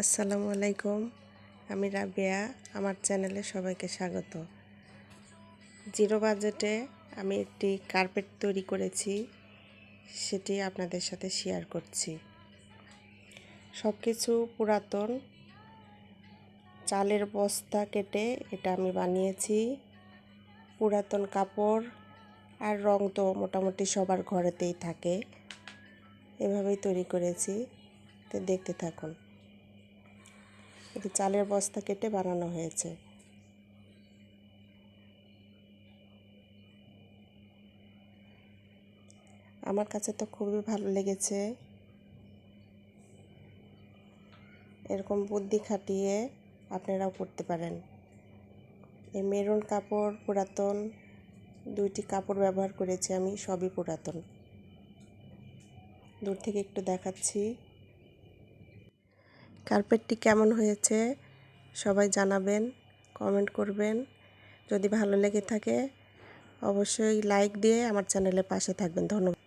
আসসালামু আলাইকুম, আমি রাবিয়া, আমার চ্যানেলে সবাইকে স্বাগত। জিরো বাজেটে আমি একটি কার্পেট তৈরি করেছি, সেটি আপনাদের সাথে শেয়ার করছি। সব কিছু পুরাতন, চালের বস্তা কেটে এটা আমি বানিয়েছি। পুরাতন কাপড় আর রং তো মোটামুটি সবার ঘরেতেই থাকে। এভাবেই তৈরি করেছি, তো দেখতে থাকুন। এটি চালের বস্তা কেটে বানানো হয়েছে। আমার কাছে তো খুবই ভালো লেগেছে। এরকম বুদ্ধি খাটিয়ে আপনারাও করতে পারেন। এই মেরুন কাপড় পুরাতন, দুইটি কাপড় ব্যবহার করেছি আমি, সবই পুরাতন। দূর থেকে একটু দেখাচ্ছি। কার্পেটটি কেমন হয়েছে? সবাই জানাবেন কমেন্ট করবেন। যদি ভালো লেগে থাকে, অবশ্যই লাইক দিয়ে আমার চ্যানেলের পাশে থাকবেন। ধন্যবাদ।